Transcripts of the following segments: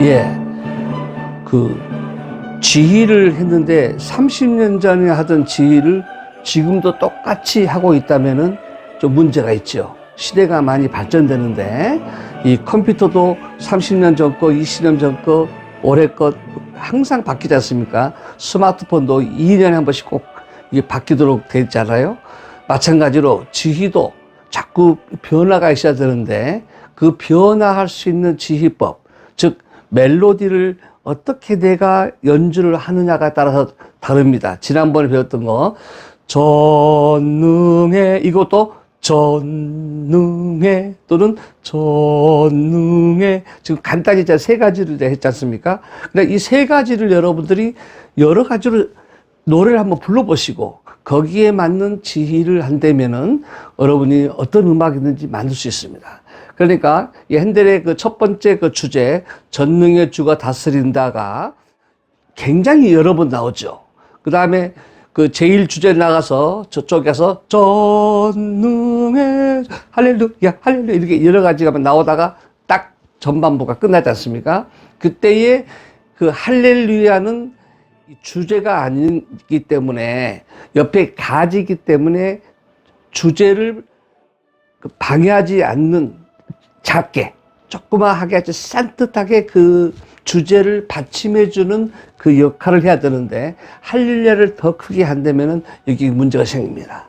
예. 그 지휘를 했는데 30년 전에 하던 지휘를 지금도 똑같이 하고 있다면은 좀 문제가 있죠. 시대가 많이 발전되는데 이 컴퓨터도 30년 전 거, 20년 전 거, 올해 것 항상 바뀌지 않습니까? 스마트폰도 2년에 한 번씩 꼭 이게 바뀌도록 돼 있잖아요. 마찬가지로 지휘도 자꾸 변화가 있어야 되는데 그 변화할 수 있는 지휘법, 즉 멜로디를 어떻게 내가 연주를 하느냐가 따라서 다릅니다. 지난번에 배웠던 거 전능해 이것도 전능해 또는 전능해 지금 간단히 세 가지를 했지 않습니까? 근데 이 세 가지를 여러분들이 여러 가지로 노래를 한번 불러보시고 거기에 맞는 지휘를 한다면은 여러분이 어떤 음악이든지 만들 수 있습니다. 그러니까 이 핸델의 그 첫 번째 그 주제 전능의 주가 다스린다가 굉장히 여러 번 나오죠. 그 다음에 그 제일 주제 나가서 저쪽에서 전능의 할렐루야 할렐루야 이렇게 여러 가지가 나오다가 딱 전반부가 끝나지 않습니까? 그때에 그 할렐루야는 이 주제가 아니기 때문에 옆에 가지기 때문에 주제를 그 방해하지 않는 작게 조그마하게 아주 산뜻하게 그 주제를 받침해주는 그 역할을 해야 되는데 할렐루야를 더 크게 한다면은 여기 문제가 생깁니다.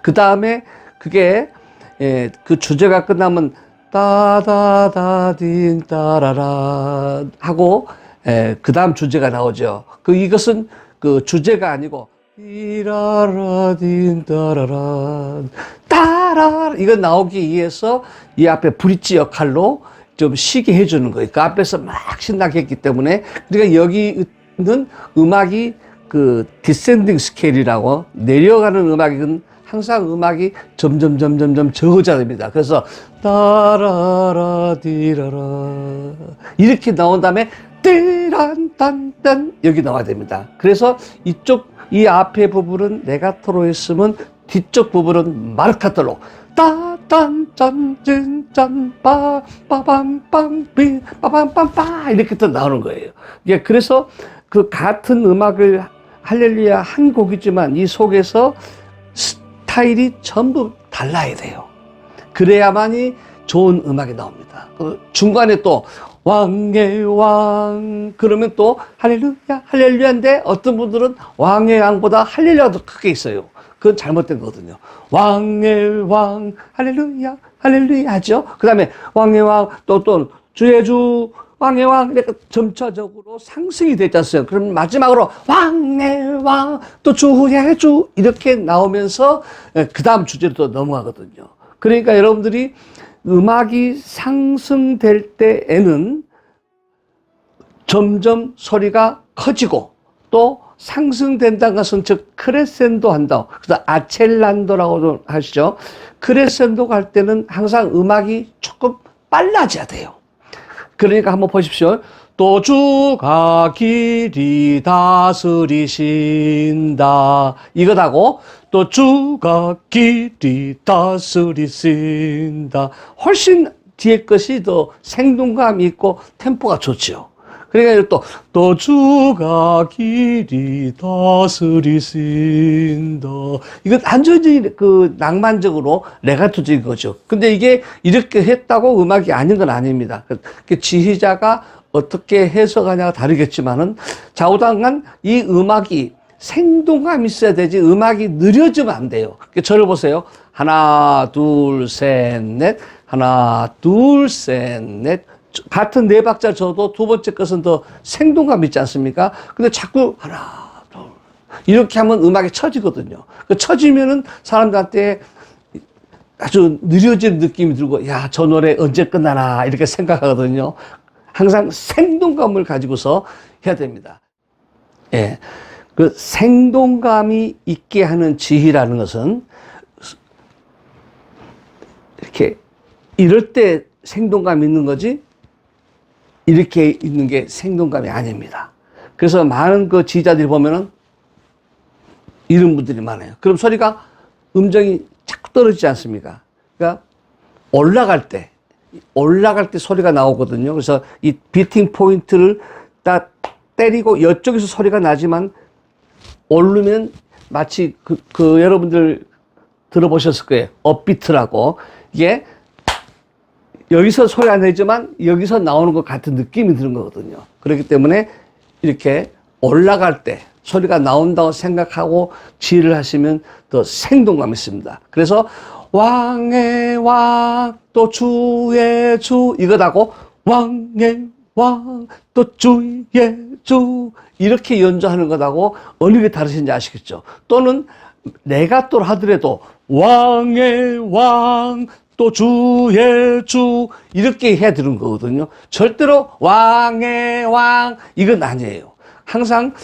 그 다음에 그게 예, 그 주제가 끝나면 따다다딘 따라라 하고 예, 그 다음 주제가 나오죠. 그 이것은 그 주제가 아니고 이라라딘 따라라 따라 이거 나오기 위해서 이 앞에 브릿지 역할로 좀 쉬게 해주는 거예요. 그 앞에서 막 신나게 했기 때문에 그러니까 여기 있는 음악이 그 디센딩 스케일이라고 내려가는 음악은 항상 음악이 점점 점점점 적어져야 됩니다. 그래서 따라라 디라라 이렇게 나온 다음에 띠란딴딴 여기 나와야 됩니다. 그래서 이쪽 이 앞에 부분은 레가토로 했으면 뒤쪽 부분은 마르카토로 따 딴짠짠짠 빠 빠밤빰 삐 빠밤빰빠 이렇게 또 나오는 거예요. 예, 그래서 그 같은 음악을 할렐루야 한 곡이지만 이 속에서 스타일이 전부 달라야 돼요. 그래야만이 좋은 음악이 나옵니다. 그 중간에 또 왕의 왕 그러면 또 할렐루야 할렐루야인데 어떤 분들은 왕의 왕보다 할렐루야가 더 크게 있어요. 그건 잘못된 거거든요. 왕의 왕 할렐루야 할렐루야 하죠. 그 다음에 왕의 왕 또 또 주의 주 왕의 왕 이렇게 점차적으로 상승이 않어요 그럼 마지막으로 왕의 왕 또 주의 주 이렇게 나오면서 그 다음 주제로 또 넘어가거든요. 그러니까 여러분들이 음악이 상승될 때에는 점점 소리가 커지고 또 상승된다는 것은 즉 크레센도 한다. 그래서 아첼란도라고도 하시죠. 크레센도 갈 때는 항상 음악이 조금 빨라져야 돼요. 그러니까 한번 보십시오. 또 주가 길이 다스리신다. 이것하고 또 주가 길이 다스리신다. 훨씬 뒤에 것이 더 생동감이 있고 템포가 좋죠. 그러니까 또, 또 주가 길이 다스리신다. 이건 완전히 그 낭만적으로 레가토적인 거죠. 근데 이게 이렇게 했다고 음악이 아닌 건 아닙니다. 그 지휘자가 어떻게 해석하냐가 다르겠지만은 좌우당간 이 음악이 생동감 있어야 되지 음악이 느려지면 안 돼요. 저를 보세요. 하나, 둘, 셋, 넷. 하나, 둘, 셋, 넷. 같은 네 박자 쳐도 두 번째 것은 더 생동감 있지 않습니까? 근데 자꾸 하나, 둘. 이렇게 하면 음악이 처지거든요. 그 처지면은 사람들한테 아주 느려지는 느낌이 들고, 야, 저 노래 언제 끝나나, 이렇게 생각하거든요. 항상 생동감을 가지고서 해야 됩니다. 예. 그 생동감이 있게 하는 지휘라는 것은 이렇게 이럴 때 생동감 있는 거지 이렇게 있는 게 생동감이 아닙니다. 그래서 많은 그 지휘자들이 보면은 이런 분들이 많아요. 그럼 소리가 음정이 자꾸 떨어지지 않습니까? 그러니까 올라갈 때, 올라갈 때 소리가 나오거든요. 그래서 이 비팅 포인트를 딱 때리고 이쪽에서 소리가 나지만 오르면 마치 그, 그 여러분들 들어보셨을 거예요. 업비트라고. 이게 여기서 소리가 내지만 여기서 나오는 것 같은 느낌이 드는 거거든요. 그렇기 때문에 이렇게 올라갈 때 소리가 나온다고 생각하고 지휘를 하시면 더 생동감 있습니다. 그래서 왕의 왕, 또 주의 주, 이거다고 왕의 왕, 또 주의 주, 이렇게 연주하는 것하고 어느 게 다르신지 아시겠죠? 또는 레가또를 하더라도 왕의 왕, 또 주의 주, 이렇게 해야 되는 거거든요. 절대로 왕의 왕, 이건 아니에요. 항상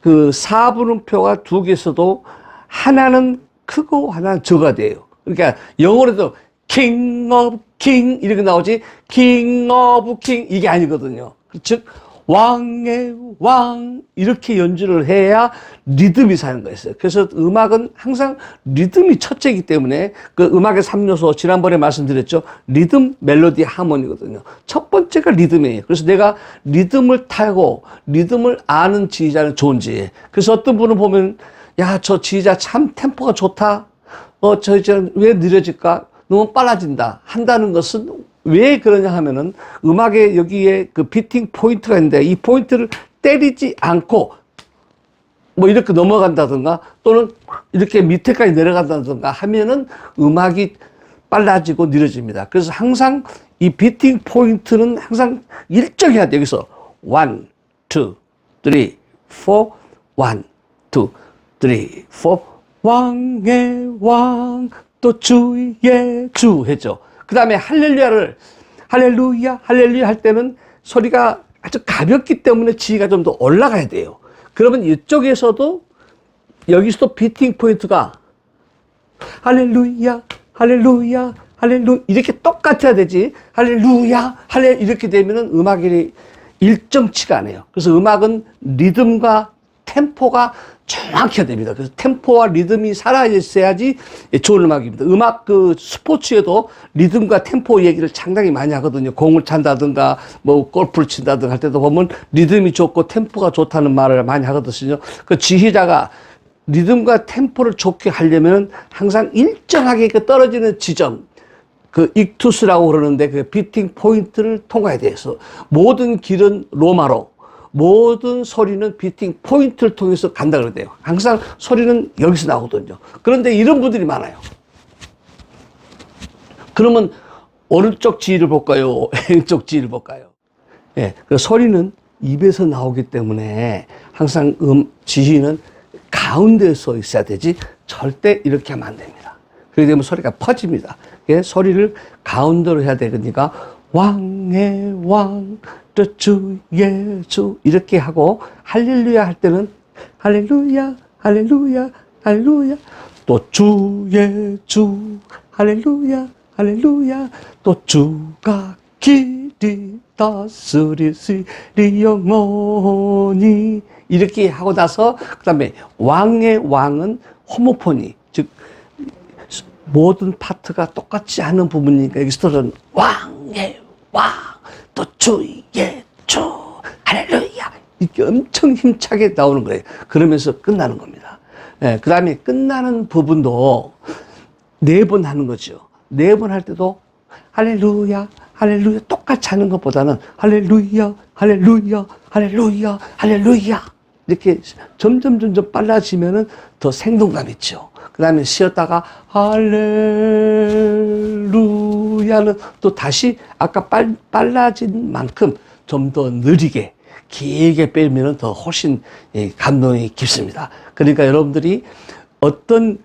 그 사분음표가 두개 있어도 하나는 크고 하나는 적어야 돼요. 그러니까 영어로도 king of king 이렇게 나오지 king of king 이게 아니거든요. 즉 왕의 왕 이렇게 연주를 해야 리듬이 사는 거였어요. 그래서 음악은 항상 리듬이 첫째이기 때문에 그 음악의 3요소 지난번에 말씀드렸죠. 리듬, 멜로디, 하모니거든요. 첫 번째가 리듬이에요. 그래서 내가 리듬을 타고 리듬을 아는 지휘자는 좋은 지휘. 그래서 어떤 분은 보면 야, 저 지휘자 참 템포가 좋다. 어, 저 이제 왜 느려질까? 너무 빨라진다. 한다는 것은 왜 그러냐 하면은 음악에 여기에 그 비팅 포인트가 있는데 이 포인트를 때리지 않고 뭐 이렇게 넘어간다든가 또는 이렇게 밑에까지 내려간다든가 하면은 음악이 빨라지고 느려집니다. 그래서 항상 이 비팅 포인트는 항상 일정해야 돼요. 여기서 one, two, three, four, one, two, three, four. 왕의 왕, 또 주의 주 했죠. 그 다음에 할렐루야를 할렐루야, 할렐루야 할 때는 소리가 아주 가볍기 때문에 지휘가 좀 더 올라가야 돼요. 그러면 이쪽에서도 여기서도 비팅 포인트가 할렐루야, 할렐루야, 할렐루 이렇게 똑같아야 되지. 할렐루야, 할렐 이렇게 되면은 음악이 일정치가 않아요. 그래서 음악은 리듬과 템포가 정확해야 됩니다. 그래서 템포와 리듬이 살아있어야지 좋은 음악입니다. 음악 그 스포츠에도 리듬과 템포 얘기를 상당히 많이 하거든요. 공을 찬다든가 뭐 골프를 친다든가 할 때도 보면 리듬이 좋고 템포가 좋다는 말을 많이 하거든요. 그 지휘자가 리듬과 템포를 좋게 하려면 항상 일정하게 그 떨어지는 지점, 그 익투스라고 그러는데 그 비팅 포인트를 통과해야 돼서 모든 길은 로마로 모든 소리는 비팅 포인트를 통해서 간다 그러대요. 항상 소리는 여기서 나오거든요. 그런데 이런 분들이 많아요. 그러면 오른쪽 지휘를 볼까요? 왼쪽 지휘를 볼까요? 예, 그 소리는 입에서 나오기 때문에 항상 음, 지휘는 가운데에 서 있어야 되지 절대 이렇게 하면 안 됩니다. 그렇게 되면 소리가 퍼집니다. 예, 소리를 가운데로 해야 되니까 왕의 왕, 또 주 이렇게 하고 할렐루야 할 때는 할렐루야, 할렐루야, 할렐루야. 또주 할렐루야, 할렐루야. 또 주가 길이 다스리시리 영원히 이렇게 하고 나서 그 다음에 왕의 왕은 호모포니 즉 모든 파트가 똑같지 않은 부분이니까 여기서는 왕의 왕, 또 주의 주, 할렐루야 이렇게 엄청 힘차게 나오는 거예요. 그러면서 끝나는 겁니다. 예, 그 다음에 끝나는 부분도 네 번 하는 거죠. 네 번 할 때도 할렐루야, 할렐루야 똑같이 하는 것보다는 할렐루야, 할렐루야, 할렐루야, 할렐루야 이렇게 점점 점점 빨라지면은 더 생동감 있죠. 그 다음에 쉬었다가 할렐루야 는 또 다시 아까 빨, 빨라진 만큼 좀 더 느리게 길게 빼면 더 훨씬 예, 감동이 깊습니다. 그러니까 여러분들이 어떤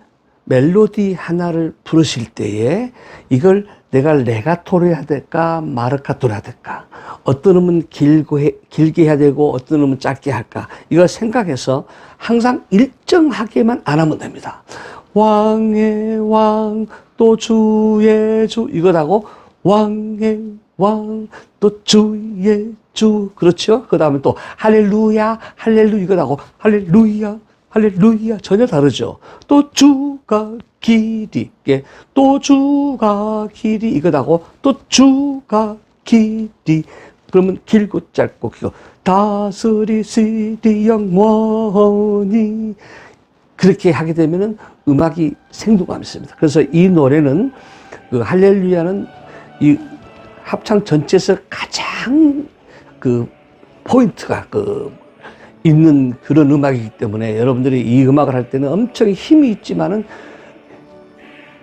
멜로디 하나를 부르실 때에 이걸 내가 레가토로 해야 될까 마르카토로 해야 될까 어떤 놈은 길고 해, 길게 해야 되고 어떤 놈은 짧게 할까 이걸 생각해서 항상 일정하게만 안 하면 됩니다. 왕의 왕 또 주의 주 이거라고? 왕의 왕 또 주의 주. 그렇죠? 그 다음에 또 할렐루야 할렐루 이거 나고. 할렐루야 할렐루야. 전혀 다르죠. 또 주가 길이 예, 또 주가 길이 이거 나고. 또 주가 길이. 그러면 길고 짧고 길고. 다스리시리 영원히 그렇게 하게 되면은 음악이 생동감이 있습니다. 그래서 이 노래는 그 할렐루야는 이 합창 전체에서 가장 그 포인트가 그 있는 그런 음악이기 때문에 여러분들이 이 음악을 할 때는 엄청 힘이 있지만은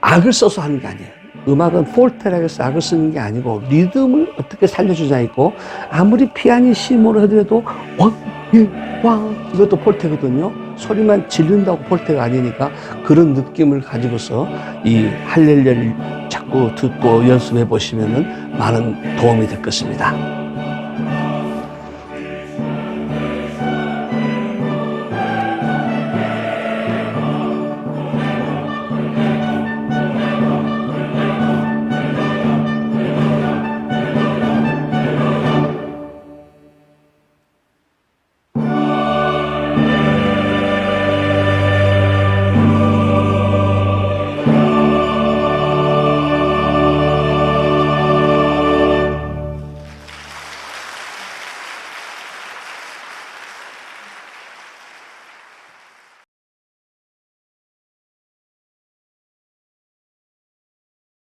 악을 써서 하는 게 아니에요. 음악은 폴테라고 해서 악을 쓰는 게 아니고 리듬을 어떻게 살려주냐 있고 아무리 피아니시모로 해도 왕예왕 이것도 폴테거든요. 소리만 지른다고 폴테가 아니니까 그런 느낌을 가지고서 이 할렐루야를 자꾸 듣고 연습해 보시면은 많은 도움이 될 것입니다.